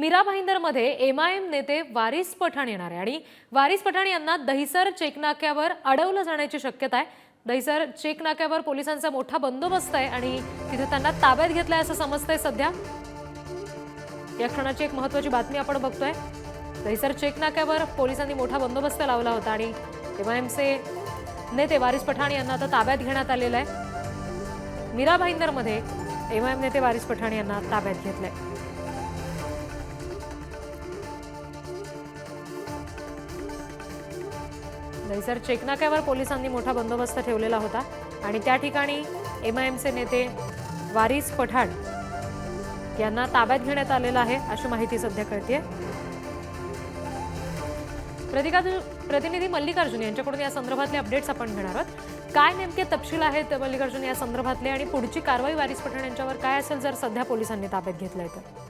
मीरा भाईंदरमध्ये M I M नेते वारिस पठाण येणार आहे. आणि वारिस पठाण यांना दहिसर चेकनाक्यावर अडवलं जाण्याची शक्यता आहे. दहिसर चेक नाक्यावर पोलिसांचा मोठा बंदोबस्त आहे आणि तिथे त्यांना ताब्यात घेतलाय असं समजतंय सध्या. या क्षणाची एक महत्वाची बातमी आपण बघतोय. दहिसर चेकनाक्यावर पोलिसांनी मोठा बंदोबस्त लावला होता आणि एमआयएमचे नेते वारिस पठाण यांना आता ताब्यात घेण्यात आलेलं आहे. मीरा भाईंदरमध्ये एमआयएम नेते वारिस पठाण यांना ताब्यात घेतलंय. दहिसर चेकनाक्यावर पोलिसांनी मोठा बंदोबस्त ठेवलेला होता आणि त्या ठिकाणी एम आय एमचे नेते वारिस पठाण यांना ताब्यात घेण्यात आलेलं आहे अशी माहिती सध्या कळते प्रतिनिधी मल्लिकार्जुन यांच्याकडून या संदर्भातले अपडेट्स आपण घेणार आहोत. काय नेमके तपशील आहेत मल्लिकार्जुन या संदर्भातले आणि पुढची कारवाई वारिस पठाण यांच्यावर काय असेल जर सध्या पोलिसांनी ताब्यात घेतलंय तर?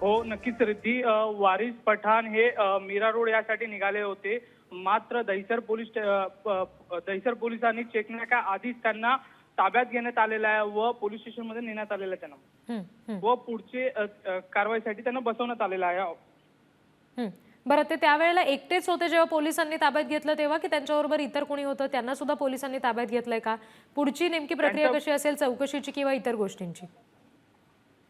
हो नक्कीच रिद्धी. वारिस पठाण हे मीरा रोड यासाठी निघाले होते. मात्र दहिसर पोलीस दहिसर पोलिसांनी चेकनाका आधीच त्यांना ताब्यात घेण्यात आलेलं आहे व पोलीस स्टेशनमध्ये नेण्यात आलेलं आहे त्यांना. व पुढचे कारवाईसाठी त्यांना बसवण्यात आलेलं आहे. बरं ते त्यावेळेला एकटेच होते जेव्हा पोलिसांनी ताब्यात घेतलं तेव्हा की त्यांच्याबरोबर इतर कोणी होतं? त्यांना सुद्धा पोलिसांनी ताब्यात घेतलंय का? पुढची नेमकी प्रक्रिया कशी असेल चौकशीची किंवा इतर गोष्टींची?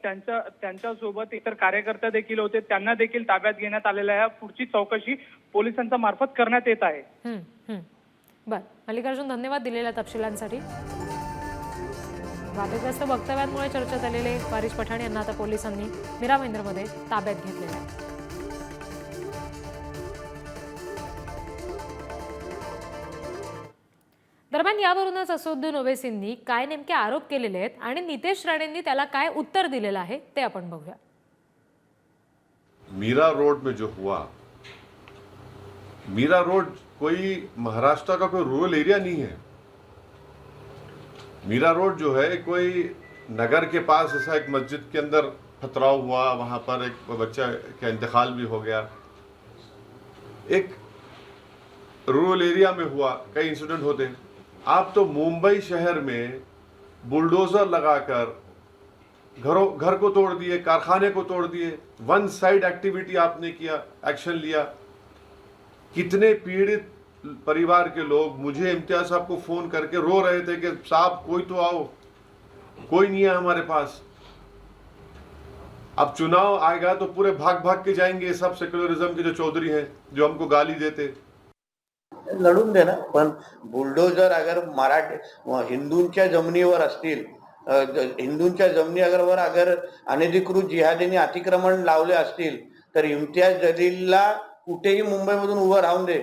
त्यांच्या त्यांच्यासोबत इतर कार्यकर्ते देखील होते. त्यांना देखील ताब्यात घेण्यात आलेल्या आहे. पुढची चौकशी पोलिसांच्या मार्फत करण्यात येत आहे. बर. मल्लिकार्जुन धन्यवाद दिलेल्या तपशिलांसाठी. वादग्रस्त वक्तव्यांमुळे चर्चेत आलेले वारिश पठाण यांना आता पोलिसांनी मीरा ताब्यात घेतलेलं आहे. दरम्यान यावरूनच असुद्दीन ओवेसींनी काय नेमके आरोप केलेले आहेत आणि नितेश राणेंनी त्याला काय उत्तर दिलेलं आहे ते आपण बघूया. मीरा रोड में जो हुआ मीरा रोड कोई महाराष्ट्र का कोई रूरल एरिया नहीं है। मीरा रोड जो है कोई नगर के पास ऐसा एक मस्जिद के अंदर पथराव हुआ वहां पर एक बच्चा का इंतकाल भी हो गया। एक रूरल एरिया में हुआ कई इंसिडेंट होते हैं। आप तो मुंबई शहर में बुलडोजर लगाकर घरों, घर को तोड़ दिए, कारखाने को तोड़ दिए वन साइड एक्टिविटी आपने किया एक्शन लिया। कितने पीड़ित परिवार के लोग, मुझे इम्तियाज़ साहब को फ़ोन करके रो रहे थे कि साहब, कोई तो आओ, कोई नहीं है हमारे पास। अब चुनाव आएगा तो पूरे भाग भाग के जाएँगे सब सेक्युलरिज्म के जो चौधरी हैं, जो हमको गाली देते। लढून दे ना. पण बुलडोजर अगर मराठी हिंदूंच्या जमिनीवर असतील हिंदूंच्या जमिनी अगरवर अगर अनधिकृत जिहादीने अतिक्रमण लावले असतील तर इम्तियाज जलीलला कुठेही मुंबईमधून उभं राहून दे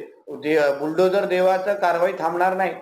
बुलडोजर देवाचं कारवाई थांबणार नाही.